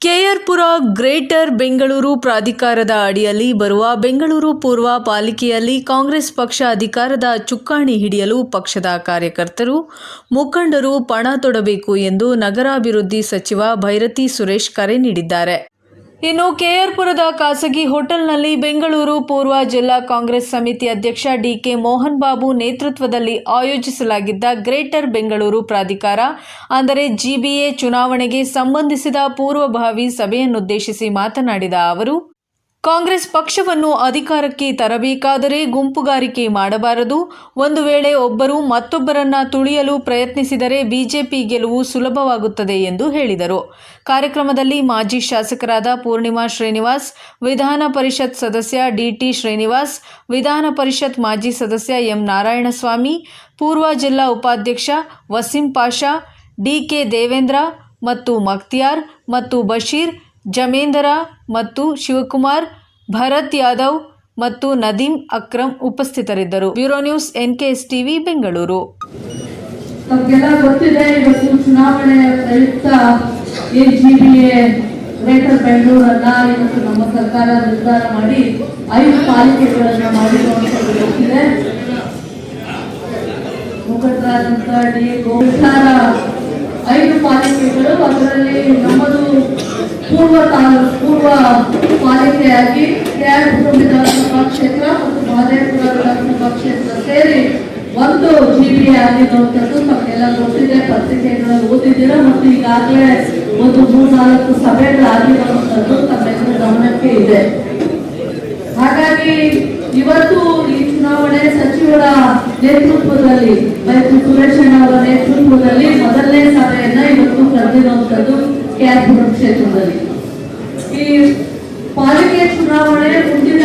KR Pura greater Bengaluru ಪ್ರಾಧಿಕಾರದ ಅಡಿಯಲ್ಲಿ ಬರುವ ಬೆಂಗಳೂರು ಪೂರ್ವ ಪಾಲಿಕೆಯಲ್ಲಿ ಕಾಂಗ್ರೆಸ್ ಪಕ್ಷ ಅಧಿಕಾರದ ಚುಕ್ಕಾಣಿ ಹಿಡಿಯಲು ಪಕ್ಷದ ಕಾರ್ಯಕರ್ತರು, ಮುಖಂಡರು ಪಣ ತೊಡಬೇಕು ಎಂದು ನಗರಾಭಿವೃದ್ಧಿ ಸಚಿವ ಭೈರತಿ ಸುರೇಶ್ ಕರೆ ನೀಡಿದ್ದಾರೆ. ಇನ್ನು ಕೆಆರ್ಪುರದ ಖಾಸಗಿ ಹೋಟೆಲ್ನಲ್ಲಿ ಬೆಂಗಳೂರು ಪೂರ್ವ ಜಿಲ್ಲಾ ಕಾಂಗ್ರೆಸ್ ಸಮಿತಿ ಅಧ್ಯಕ್ಷ ಡಿಕೆ ಮೋಹನ್ ಬಾಬು ನೇತೃತ್ವದಲ್ಲಿ ಆಯೋಜಿಸಲಾಗಿದ್ದ ಗ್ರೇಟರ್ ಬೆಂಗಳೂರು ಪ್ರಾಧಿಕಾರ, ಅಂದರೆ ಜಿಬಿಎ ಚುನಾವಣೆಗೆ ಸಂಬಂಧಿಸಿದ ಪೂರ್ವಭಾವಿ ಸಭೆಯನ್ನುದ್ದೇಶಿಸಿ ಮಾತನಾಡಿದ ಅವರು ಕಾಂಗ್ರೆಸ್ ಪಕ್ಷವನ್ನು ಅಧಿಕಾರಕ್ಕೆ ತರಬೇಕಾದರೆ ಗುಂಪುಗಾರಿಕೆ ಮಾಡಬಾರದು. ಒಂದು ವೇಳೆ ಒಬ್ಬರು ಮತ್ತೊಬ್ಬರನ್ನ ತುಳಿಯಲು ಪ್ರಯತ್ನಿಸಿದರೆ ಬಿಜೆಪಿ ಗೆಲುವು ಸುಲಭವಾಗುತ್ತದೆ ಎಂದು ಹೇಳಿದರು. ಕಾರ್ಯಕ್ರಮದಲ್ಲಿ ಮಾಜಿ ಶಾಸಕರಾದ ಪೂರ್ಣಿಮಾ ಶ್ರೀನಿವಾಸ್, ವಿಧಾನ ಪರಿಷತ್ ಸದಸ್ಯ ಡಿಟಿ ಶ್ರೀನಿವಾಸ್, ವಿಧಾನ ಪರಿಷತ್ ಮಾಜಿ ಸದಸ್ಯ ಎಂ. ನಾರಾಯಣಸ್ವಾಮಿ, ಪೂರ್ವ ಜಿಲ್ಲಾ ಉಪಾಧ್ಯಕ್ಷ ವಸೀಂ ಪಾಷಾ, ಡಿಕೆ ದೇವೇಂದ್ರ ಮತ್ತು ಮಕ್ತಿಯಾರ್ ಮತ್ತು ಬಶೀರ್ ಜಮೇಂದರ ಮತ್ತು ಶಿವಕುಮಾರ್, ಭರತ್ ಯಾದವ್ ಮತ್ತು ನದೀಂ ಅಕ್ರಮ್ ಉಪಸ್ಥಿತರಿದ್ದರು. Bureau news NKS TV Bengaluru. ತಮಗೆಲ್ಲ ಗೊತ್ತಿದೆ, ಇವತ್ತು ಚುನಾವಣೆ ಪ್ರಯುಕ್ತ ಎ ಜಿ ಬಿ ಗ್ರೇಟರ್ ಬೆಂಗಳೂರನ್ನ ಇವತ್ತು ನಮ್ಮ ಸರ್ಕಾರ ನಿರ್ಧಾರ ಮಾಡಿ ಐದು ಪಾಲಿಕೆಗಳನ್ನ ಮಾಡಿರುವಂಥದ್ದು ಗೊತ್ತಿದೆ. ಮುಖಂಡರಾದಂಥ ಡಿ ಗೋಚಾರ ಐದು ಪಾಲಿಕೆಗಳು, ಅದರಲ್ಲಿ ನಮ್ಮದು ಪೂರ್ವ ತಾಲೂಕು, ಪೂರ್ವ ಪಾಲಿಕೆಯಾಗಿ ಕೆಆರ್ಪುರ ವಿಧಾನಸಭಾ ಕ್ಷೇತ್ರ ಮತ್ತು ಮಹದೇವಪುರ ವಿಧಾನಸಭಾ ಕ್ಷೇತ್ರ ಸೇರಿ ಒಂದು ಜಿ ಬಿ ಆಗಿರುವಂಥದ್ದು ತಮಗೆಲ್ಲ ಗೊತ್ತಿದೆ ಪತ್ರಿಕೆಗಳಲ್ಲಿ ಓದಿದ್ದೀರಾ ಮತ್ತು ಈಗಾಗಲೇ ಒಂದು ಮೂರ್ನಾಲ್ಕು ಸಭೆಗಳಾಗಿರುವಂಥದ್ದು ತಮ್ಮೆಲ್ಲರ ಗಮನಕ್ಕೆ ಇದೆ. ಹಾಗಾಗಿ ಇವತ್ತು ಈ ಚುನಾವಣೆ ಸಚಿವರ ನೇತೃತ್ವದಲ್ಲಿ, ಮತ್ತು ಸುರೇಶಣ್ಣ ಅವರ ನೇತೃತ್ವದಲ್ಲಿ ಮೊದಲನೇ ಸಭೆಯನ್ನ ಇವತ್ತು ಕರೆದಿರುವಂತದ್ದು ಕೆಆರ್ಪುರ ಕ್ಷೇತ್ರದಲ್ಲಿ. ಈ ಪಾಲಿಕೆ ಚುನಾವಣೆ, ಮುಂದಿನ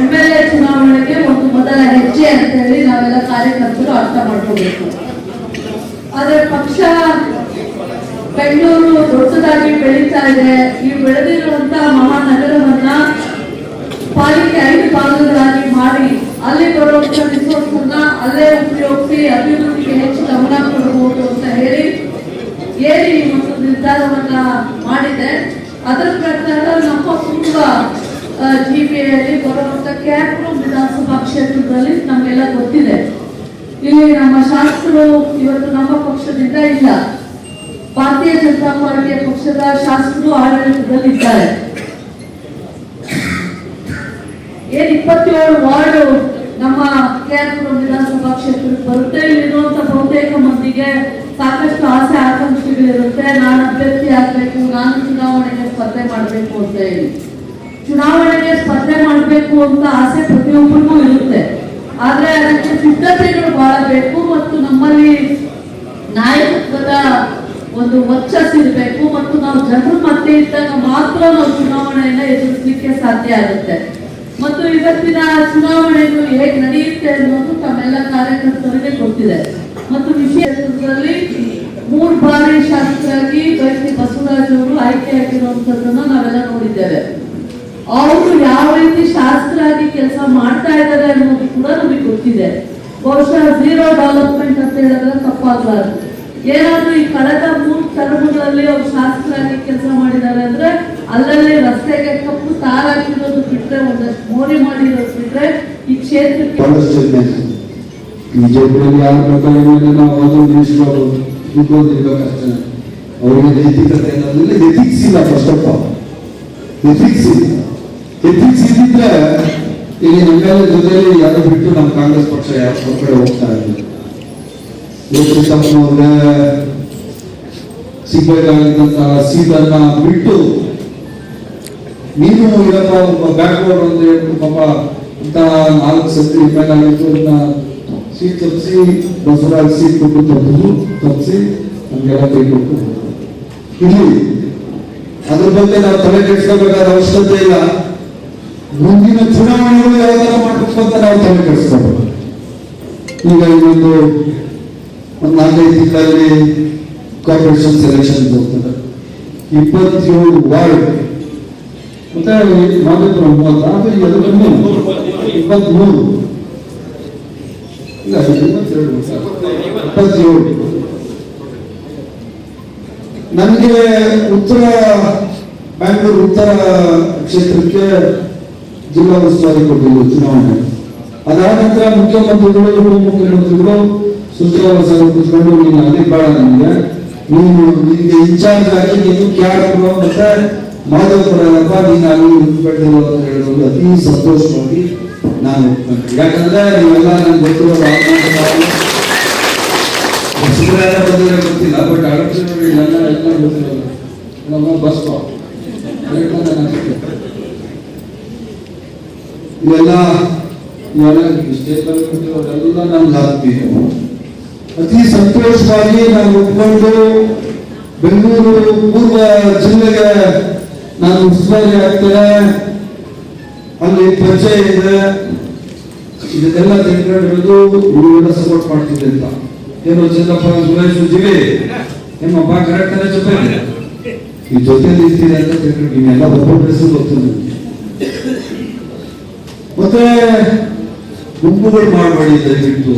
ಎಂ ಎಲ್ ಎ ಚುನಾವಣೆಗೆ ಒಂದು ಮೊದಲ ಹೆಜ್ಜೆ ಅಂತ ಹೇಳಿ ನಾವೆಲ್ಲ ಕಾರ್ಯಕರ್ತರು ಅರ್ಥ ಮಾಡ್ಕೋಬೇಕು. ಆದ್ರೆ ಪಕ್ಷ ಬೆಂಗಳೂರು ದೊಡ್ಡದಾಗಿ ಬೆಳೀತಾ ಇದೆ. ಈ ಬೆಳೆದಿರುವಂತಹ ಮಹಾನಗರವನ್ನ ಪಾಲಿಕೆ ಐದು ಭಾಗಗಳಾಗಿ ಮಾಡಿ ಅಲ್ಲಿ ಬರುವಂತ ರಿಸೋರ್ಸ್ ಅನ್ನ ಅಲ್ಲೇ ಉಪಯೋಗಿಸಿ ಅಭಿವೃದ್ಧಿಗೆ ಹೆಚ್ಚು ಗಮನ ಕೊಡಬಹುದು ಅಂತ ಹೇಳಿ ಏರಿ ಒಂದು ನಿರ್ಧಾರವನ್ನ ಮಾಡಿದೆ. ಅದರ ಪ್ರಕಾರ ನಮ್ಮ ಪೂರ್ವ ಜಿಬಿಯಲ್ಲಿ ಬರುವಂತ ಕ್ಯಾಟ್ರು ವಿಧಾನಸಭಾ ಕ್ಷೇತ್ರದಲ್ಲಿ ನಮಗೆಲ್ಲ ಗೊತ್ತಿದೆ. ಇಲ್ಲಿ ನಮ್ಮ ಶಾಸಕರು ಇವತ್ತು ನಮ್ಮ ಪಕ್ಷದಿಂದ ಇಲ್ಲ. ಭಾರತೀಯ ಜನತಾ ಪಾರ್ಟಿಯ ಪಕ್ಷದ ಶಾಸಕರು ಆಡಳಿತದಲ್ಲಿ ಇದ್ದಾರೆ ಏನ್ ಇಪ್ಪತ್ತೇಳು ವಾರ್ಡ್ ನಮ್ಮ ಕೆಆರ್ಪುರ ವಿಧಾನಸಭಾ ಕ್ಷೇತ್ರಕ್ಕೆ ಬರುತ್ತೆ. ಇಲ್ಲಿರುವಂತ ಬಹುತೇಕ ಮಂದಿಗೆ ಸಾಕಷ್ಟು ಆಸೆ, ಆಕಾಂಕ್ಷೆಗಳಿರುತ್ತೆ. ನಾನು ಅಭ್ಯರ್ಥಿ ಆಗ್ಬೇಕು, ನಾನು ಚುನಾವಣೆಗೆ ಸ್ಪರ್ಧೆ ಮಾಡಬೇಕು ಅಂತ ಹೇಳಿ. ಚುನಾವಣೆಗೆ ಸ್ಪರ್ಧೆ ಮಾಡಬೇಕು ಅಂತ ಆಸೆ ಪ್ರತಿಯೊಬ್ಬರಿಗೂ ಇರುತ್ತೆ. ಆದ್ರೆ ಅದಕ್ಕೆ ಸಿದ್ಧತೆಗಳು ಬಹಳ ಬೇಕು ಮತ್ತು ನಮ್ಮಲ್ಲಿ ನಾಯಕತ್ವದ ಒಂದು ವರ್ಚಸ್ಸಿರಬೇಕು ಮತ್ತು ನಾವು ಜನರ ಮಧ್ಯೆ ಇದ್ದಾಗ ಮಾತ್ರ ನಾವು ಚುನಾವಣೆಯನ್ನ ಎದುರಿಸಲಿಕ್ಕೆ ಸಾಧ್ಯ ಆಗುತ್ತೆ. ಮತ್ತು ಇವತ್ತಿನ ಚುನಾವಣೆಗಳು ಹೇಗೆ ನಡೆಯುತ್ತೆ ಅನ್ನೋದು ತಮ್ಮೆಲ್ಲ ಕಾರ್ಯಕರ್ತರಿಗೆ ಗೊತ್ತಿದೆ. ಮತ್ತು ವಿಷಯದಲ್ಲಿ ಮೂರು ಬಾರಿ ಶಾಸಕರಾಗಿ ವ್ಯಕ್ತಿ ಬಸವರಾಜ್ ಅವರು ಆಯ್ಕೆಯಾಗಿರುವಂತದ್ದನ್ನ ನಾವೆಲ್ಲ ನೋಡಿದ್ದೇವೆ. ಅವರು ಯಾವ ರೀತಿ ಶಾಸಕರಾಗಿ ಕೆಲಸ ಮಾಡ್ತಾ ಇದ್ದಾರೆ ಅನ್ನೋದು ಕೂಡ ನಮಗೆ ಗೊತ್ತಿದೆ. ಬಹುಶಃ ಝೀರೋ ಡೆವಲಪ್ಮೆಂಟ್ ಅಂತ ಹೇಳಿದ್ರೆ ತಪ್ಪಾಗಲಾರದು ಏನಾದ್ರೂ ಈ ಕಳೆದ ಮೂರು ಟರ್ಮ್ಗಳಲ್ಲಿ ಅವ್ರು ಶಾಸಕರಾಗಿ ಕೆಲಸ ಮಾಡಿದ್ದಾರೆ ಅಂದ್ರೆ ಅಲ್ಲಲ್ಲಿ ರಸ್ತೆಗೆ ಕಪ್ಪು ತಾರ್ ಹಾಕಿರೋದು ಬಿಟ್ಟರೆ ಒಂದಷ್ಟು ಮೋರಿ ಮಾಡಿರೋದು ಬಿಟ್ಟರೆ ಈ ಕ್ಷೇತ್ರಕ್ಕೆ ಬಿಜೆಪಿಯಲ್ಲಿ ಯಾರ ಪ್ರಕಾರ ನಾವು ಅದೊಂದು ಮಿನಿಸ್ಟರ್ ಇರ್ಬೇಕಷ್ಟೇ ಅವರಿಗೆ ನೈತಿಕತೆ ಅನ್ನೋದಿಲ್ಲ ಎಥಿಕ್ಸ್ ಇಲ್ಲ ಫಸ್ಟ್ ಆಫ್ ಆಲ್ ಎಥಿಕ್ಸ್. ಇಲ್ಲ ಎಥಿಕ್ಸ್ ಇದ್ದಿದ್ರೆ ಇಲ್ಲಿ ನಮ್ಮೆಲ್ಲ ಜೊತೆಯಲ್ಲಿ ಯಾರು ಬಿಟ್ಟು ನಮ್ಮ ಕಾಂಗ್ರೆಸ್ ಪಕ್ಷ ಯಾರು ಹೊರಗಡೆ ಹೋಗ್ತಾ ಇರಲಿಲ್ಲ ಯೋಚಿಸಮ್ಮವ್ರೆ ಸಿಗ್ಬೇಕಾಗಿದ್ದಂತ ಸೀಟನ್ನ ಬಿಟ್ಟು ನೀನು ಇವತ್ತ ಒಬ್ಬ ಬ್ಯಾಕ್ವರ್ಡ್ ಅಂತ ಹೇಳ್ಬಿಟ್ಟು ಪಾಪ ಇಂಥ ನಾಲ್ಕು ಸತಿ ಮೇಲೆ ಆಗಿತ್ತು ಅದನ್ನ ಸೀಟ್ ತಪ್ಪಿಸಿ ಬಸವರಾಜ್ ಸೀಟ್ ಕೊಟ್ಟು ತಪ್ಪಿದ್ರು, ತಪ್ಪಿಸಿ ಇಲ್ಲಿ ಅದ್ರ ಬಗ್ಗೆ ನಾವು ತಲೆ ಕೆಡಿಸ್ಕೋಬೇಕಾದ ಅವಶ್ಯಕತೆ ಇಲ್ಲ. ಮುಂದಿನ ಚುನಾವಣೆಗಳು ಯಾವ ತರ ಮಾಡಬೇಕು ಅಂತ ನಾವು ತಲೆ ಕೆಡಿಸ್ಕೋಬೇಕು. ಈಗ ಇನ್ನೊಂದು ಒಂದು ನಾಲ್ಕೈದು ತಿಂಗಳಲ್ಲಿ ಕಾರ್ಪೊರೇಷನ್ ಸೆಲೆಕ್ಷನ್ ಹೋಗ್ತದೆ ಇಪ್ಪತ್ತೇಳು ವಾರ್ಡ್ ಮತ್ತೆ ಮಾದೇಪುರ ಮೂವತ್ತ. ಅದು ಎರಡು ಇಪ್ಪತ್ಮೂರು ಇಲ್ಲ ಇಪ್ಪತ್ತೇಳು ಇಪ್ಪತ್ತೇಳು. ನನಗೆ ಉತ್ತರ ಬ್ಯಾಂಗ್ಳೂರು ಉತ್ತರ ಕ್ಷೇತ್ರಕ್ಕೆ ಜಿಲ್ಲಾ ಉಸ್ತುವಾರಿ ಕೊಟ್ಟಿದ್ದು ಚುನಾವಣೆ. ಅದಾದ ನಂತರ ಮುಖ್ಯಮಂತ್ರಿಗಳು, ಉಪಮುಖ್ಯಮಂತ್ರಿಗಳು ಸಭೆ ಕೂತ್ಕೊಂಡು ನೀನು ಅಲ್ಲಿ ಬೇಡ ನನಗೆ. ನೀನು ನಿಮಗೆ ಇನ್ಚಾರ್ಜ್ ಆಗಿ ನೀನು ಕ್ಯಾಡ್ರು ಮತ್ತೆ ಮಾಧವಪುರಪ್ಪ ನೀನು ಅಲ್ಲಿ ಅಂತ ಹೇಳೋದು ಅತಿ ಸಂತೋಷವಾಗಿ ನಾನು ಯಾಕಂದ್ರೆ ನೀವೆಲ್ಲ ನನ್ಗೆ ಗೊತ್ತಿರೋ ಹೊಸಬ್ರೆಲ್ಲ ಬಂದಿರೋ ಗೊತ್ತಿಲ್ಲ ಬಟ್ ಅಳತಿರೋರು ಎಲ್ಲ ಗೊತ್ತಿರೋದು ನಮ್ಮ ಬಸ್ ಇವೆಲ್ಲ ಇವೆಲ್ಲ ನಮ್ಗೆ ಆಗ್ತೀವಿ ಅತಿ ಸಂತೋಷವಾಗಿ ನಾನು ಒಪ್ಕೊಂಡು ಬೆಂಗಳೂರು ಪೂರ್ವ ಜಿಲ್ಲೆಗೆ ನಾನು ಉಸ್ತುವಾರಿ ಆಗ್ತೇನೆ ಅಲ್ಲಿ ಪರಿಚಯ ಇದೆ. ಇದನ್ನೆಲ್ಲ ತಿಳ್ಕೊಂಡಿರೋದು ಇವೆಲ್ಲ ಸಪೋರ್ಟ್ ಮಾಡ್ತಿದ್ದೆ ಅಂತ. ಏನು ಚಂದ್ರಪ್ಪ ಸುರೇಶ್ ಜಿವಿ ನಿಮ್ಮಪ್ಪ ಕರೆಕ್ಟ್ ಜೊತೆ ಈ ಜೊತೆ ಇರ್ತೀರಿ ಅಂತ ತಿಳ್ಕೊಂಡು ನೀವೆಲ್ಲ ಒಬ್ಬೊಬ್ಬರು ಗೊತ್ತು. ಮತ್ತೆ ಗುಂಪುಗಳು ಮಾಡಬೇಡಿ ದಯವಿಟ್ಟು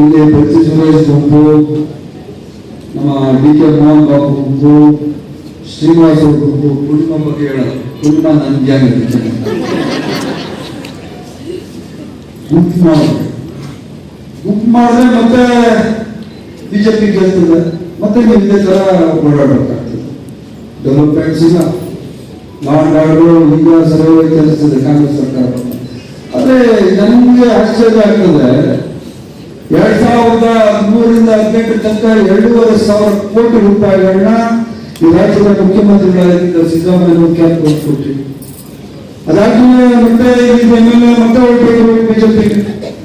ಇಲ್ಲಿ ಪ್ರತಿ ಸುರೇಶ್ ಗುಂಪು, ನಮ್ಮ ಡಿ ಕೆ ಮೋಹನ್ ಬಾಬು ಗುಂಪು ಶ್ರೀನಿವಾಸ ಗುಂಪು ಕುಟುಂಬ ಬಗ್ಗೆ ಹೇಳೋದು ಕುಟುಂಬ ಗುಂಪು ಮಾಡೋದು ಗುಂಪು ಮಾಡಿದ್ರೆ ಮತ್ತೆ ಬಿಜೆಪಿ ಗೆಲ್ತದೆ. ಮತ್ತೆ ನೀವು ತರ ಓಡಾಡಬೇಕಾಗ್ತದೆ ಡೆವಲಪ್ಮೆಂಟ್ಸ್ ಇಲ್ಲ ಆರ್ಡರ್ ಈಗ ಸರಿಯಾಗಿ ಕೆಲಸದ ಕಾಂಗ್ರೆಸ್ ಸರ್ಕಾರ. ಆದ್ರೆ ನಮ್ಗೆ ಆಶ್ಚರ್ಯ ಆಗ್ತದೆ. ಎರಡ್ ಸಾವಿರದ ಹದಿಮೂರಿಂದ ಹದಿನೆಂಟು ತನಕ ಎರಡೂವರೆ ಸಾವಿರ ಕೋಟಿ ರೂಪಾಯಿಗಳನ್ನ ಈ ರಾಜ್ಯದ ಮುಖ್ಯಮಂತ್ರಿಗಳಾಗಿದ್ದ ಸಿದ್ದರಾಮಯ್ಯ ಕ್ಯಾಪ್ ಕೊಟ್ಬಿಟ್ರಿ ಅದಾದ್ಮೇಲೆ ಮತ್ತೆ ಎಂ ಎಲ್ ಎ ಮತ್ತೆ ಹೊರಟೋದ್ರು ಬಿಜೆಪಿ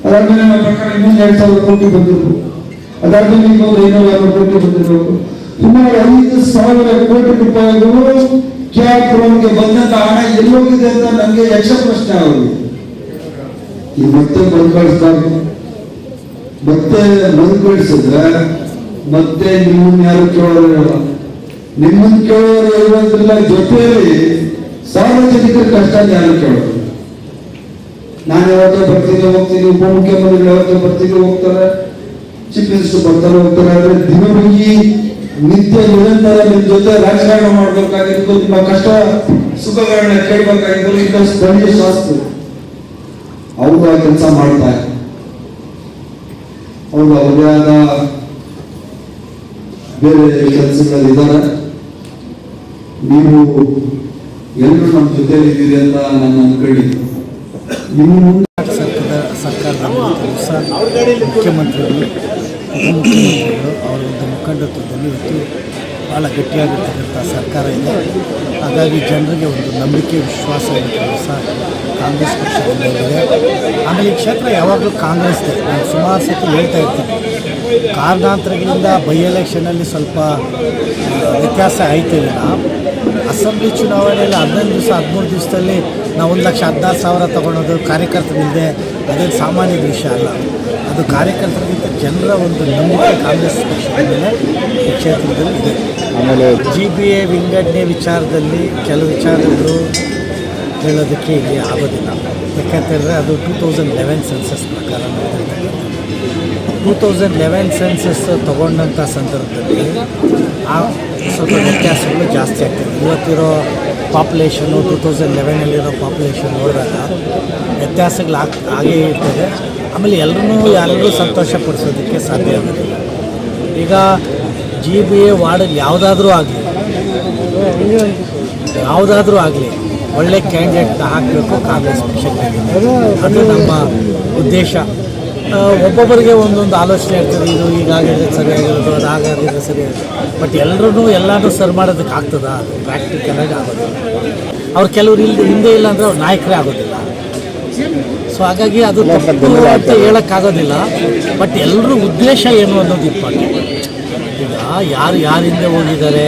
ಅದಾದ್ಮೇಲೆ ನಮ್ಮ ಪ್ರಕಾರ ಇನ್ನೊಂದು ಎರಡು ಸಾವಿರ ಕೋಟಿ ಬಂದಿದ್ರು ಅದಾದ್ಮೇಲೆ ಇನ್ನೊಂದು ಐನೂರ ಅರವತ್ತು ಕೋಟಿ ಬಂದಿರಬೇಕು ಸುಮಾರು ಐದು ಸಾವಿರ ಕೋಟಿ ರೂಪಾಯಿಗಳು ಕ್ಯಾಪ್ಗೆ ಬಂದಂತ ಹಣ ಎಲ್ಲೋಗಿದೆ ಅಂತ ನನಗೆ ಯಕ್ಷ ಪ್ರಶ್ನೆ ಆಗಿದೆ ಈ ಮತ್ತೆ ಮರುಕಳಿಸ್ತಾರೆ ಮತ್ತೆ ಮರುಕಳಿಸಿದ್ರೆ ಮತ್ತೆ ನಿಮ್ಮನ್ನ ಯಾರು ನಿಮ್ಮನ್ನ ಕೇಳೋರು ಇರೋದ್ರಿಲ್ಲ ಜೊತೆಯಲ್ಲಿ ಸಾರ್ವಜನಿಕರ ಕಷ್ಟ ಯಾರು ಕೇಳೋದು? ನಾನು ಯಾವತ್ತೋ ಬರ್ತೀನಿ, ಹೋಗ್ತೀನಿ, ಉಪಮುಖ್ಯಮಂತ್ರಿಗಳು ಯಾವತ್ತೋ ಬರ್ತೀನಿ, ಹೋಗ್ತಾರೆ, ಚೀಫ್ ಮಿನಿಸ್ಟರ್ ಬರ್ತಾರೆ, ಹೋಗ್ತಾರೆ, ಆದ್ರೆ ದಿನವಿಡೀ ನಿತ್ಯ ನಿರಂತರ ನಿಮ್ಮ ಜೊತೆ ರಾಜಕಾರಣ ಮಾಡ್ಬೇಕಾಗಿತ್ತು ನಿಮ್ಮ ಕಷ್ಟ, ಸುಖಗಳನ್ನ ಕೇಳಬೇಕಾಗಿತ್ತು ಇಂಥ ಸ್ಥಳೀಯ ಶಾಸ್ತ್ರ. ಅವರು ಆ ಕೆಲಸ ಮಾಡ್ತಾರೆ ಅವರು ಅವರೇ ಆದ ಬೇರೆ ಕೆಲಸಗಳಲ್ಲಿ ಇದ್ದಾರೆ. ನೀವು ಎಲ್ಲರೂ ನಮ್ಮ ಜೊತೆಲಿ ಇದ್ದೀರಿ ಅಂತ ನಾನು ಅನ್ಕೊಂಡಿದ್ದೆ. ಇನ್ನು ಸರ್ಕಾರದ ಸರ್ಕಾರದ ಮುಖ್ಯಮಂತ್ರಿಗಳು ಅವರ ಒಂದು ಮುಖಂಡತ್ವದಲ್ಲಿ ಇವತ್ತು ಭಾಳ ಗಟ್ಟಿಯಾಗಿರ್ತಕ್ಕಂಥ ಸರ್ಕಾರ ಇದೆ. ಹಾಗಾಗಿ ಜನರಿಗೆ ಒಂದು ನಂಬಿಕೆ, ವಿಶ್ವಾಸ ಇರುತ್ತೆ ಸಹ ಕಾಂಗ್ರೆಸ್ ಪಕ್ಷದಿಂದ ಆಮೇಲೆ ಈ ಕ್ಷೇತ್ರ ಯಾವಾಗಲೂ ಕಾಂಗ್ರೆಸ್ ನಾನು ಸುಮಾರು ಸತಿ ಹೇಳ್ತಾ ಇರ್ತೀನಿ. ಕಾರಣಾಂತರಗಳಿಂದ ಬೈ ಎಲೆಕ್ಷನಲ್ಲಿ ಸ್ವಲ್ಪ ವ್ಯತ್ಯಾಸ ವ್ಯತ್ಯಾಸ ಆಯ್ತಿಲ್ಲ ಅಸೆಂಬ್ಲಿ ಚುನಾವಣೆಯಲ್ಲಿ ಹದಿನೈದು ದಿವಸ ಹದಿಮೂರು ದಿವಸದಲ್ಲಿ ನಾವು ಒಂದು ಲಕ್ಷ ಹದಿನಾರು ಸಾವಿರ ತೊಗೊಳೋದು ಕಾರ್ಯಕರ್ತರಿಲ್ಲದೆ ಅದೇನು ಸಾಮಾನ್ಯ ವಿಷಯ ಅಲ್ಲ. ಅದು ಕಾರ್ಯಕರ್ತರಿಗಿಂತ ಜನರ ಒಂದು ನಂಬಿಕೆ ಕಾಂಗ್ರೆಸ್ ಪಕ್ಷದ ಮೇಲೆ ಈ ಕ್ಷೇತ್ರದಲ್ಲಿ ಇದೆ. ಆಮೇಲೆ ಜಿ ಬಿ ಎ ವಿಂಗಡಣೆ ವಿಚಾರದಲ್ಲಿ ಕೆಲವು ವಿಚಾರಗಳು ಹೇಳೋದಕ್ಕೆ ಇಲ್ಲಿ ಆಗೋದಿಲ್ಲ. ಯಾಕಂತೇಳಿದ್ರೆ ಅದು ಟೂ ತೌಸಂಡ್ ಲೆವೆನ್ ಸೆನ್ಸಸ್ ಪ್ರಕಾರ ಟೂ ತೌಸಂಡ್ ಲೆವೆನ್ ಸೆನ್ಸಸ್ ತಗೊಂಡಂಥ ಸಂದರ್ಭದಲ್ಲಿ ಆ ಸ್ವಲ್ಪ ವ್ಯತ್ಯಾಸಗಳು ಜಾಸ್ತಿ ಆಗ್ತದೆ. ಇವತ್ತಿರೋ ಪಾಪ್ಯುಲೇಷನು ಟೂ ತೌಸಂಡ್ ಲೆವೆನಲ್ಲಿರೋ ಪಾಪ್ಯುಲೇಷನ್ ನೋಡಿದಾಗ ವ್ಯತ್ಯಾಸಗಳು ಆಗ್, ಆಗೇ ಇರ್ತದೆ. ಆಮೇಲೆ ಎಲ್ಲರೂ ಯಾರಿಗೂ ಸಂತೋಷ ಪಡಿಸೋದಕ್ಕೆ ಸಾಧ್ಯ ಆಗೋದಿಲ್ಲ. ಈಗ ಜಿ ಬಿ ಎ ವಾರ್ಡಲ್ಲಿ ಯಾವುದಾದ್ರೂ ಆಗಲಿ ಯಾವುದಾದ್ರೂ ಆಗಲಿ ಒಳ್ಳೆ ಕ್ಯಾಂಡಿಡೇಟ್ನ ಹಾಕಬೇಕು ಕಾಂಗ್ರೆಸ್ ಪಕ್ಷಕ್ಕೆ. ಅದು ನಮ್ಮ ಉದ್ದೇಶ. ಒಬ್ಬೊಬ್ಬರಿಗೆ ಒಂದೊಂದು ಆಲೋಚನೆ ಇರ್ತದೆ ಇದು ಈಗಾಗಿದ್ರೆ ಸರಿಯಾಗಿರೋದು, ಅದು ಆಗಾಗಿದ್ರೆ ಸರಿಯಾಗಿರೋದು. ಬಟ್ ಎಲ್ಲರೂ ಎಲ್ಲರೂ ಸರ್ ಮಾಡೋದಕ್ಕೆ ಆಗ್ತದ? ಅದು ಪ್ರಾಕ್ಟಿಕಲ್ ಆಗಿ ಆಗೋದಿಲ್ಲ. ಅವ್ರು ಕೆಲವರು ಇಲ್ಲಿ ಹಿಂದೆ ಇಲ್ಲ ಅಂದರೆ ಅವ್ರು ನಾಯಕರೇ ಆಗೋದಿಲ್ಲ. ಸೊ ಹಾಗಾಗಿ ಅದು ಅಂತ ಹೇಳೋಕ್ಕಾಗೋದಿಲ್ಲ. ಬಟ್ ಎಲ್ಲರೂ ಉದ್ದೇಶ ಏನು ಅನ್ನೋದು ಇಂಪಾರ್ಟೆಂಟ್ ಈಗ ಯಾರು ಯಾರ ಹಿಂದೆ ಹೋಗಿದ್ದಾರೆ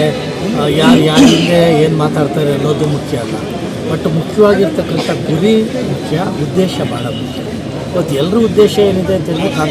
ಯಾರು ಯಾರ ಹಿಂದೆ ಏನು ಮಾತಾಡ್ತಾರೆ ಅನ್ನೋದು ಮುಖ್ಯ ಅಲ್ಲ. ಬಟ್ ಮುಖ್ಯವಾಗಿರ್ತಕ್ಕಂಥ ಗುರಿ ಮುಖ್ಯ, ಉದ್ದೇಶ ಭಾಳ ಮುಖ್ಯ. ಇವತ್ತು ಎಲ್ಲರ ಉದ್ದೇಶ ಏನಿದೆ ಅಂತ ಹೇಳಿದ್ರೆ ಕಾಂಗ್ರೆಸ್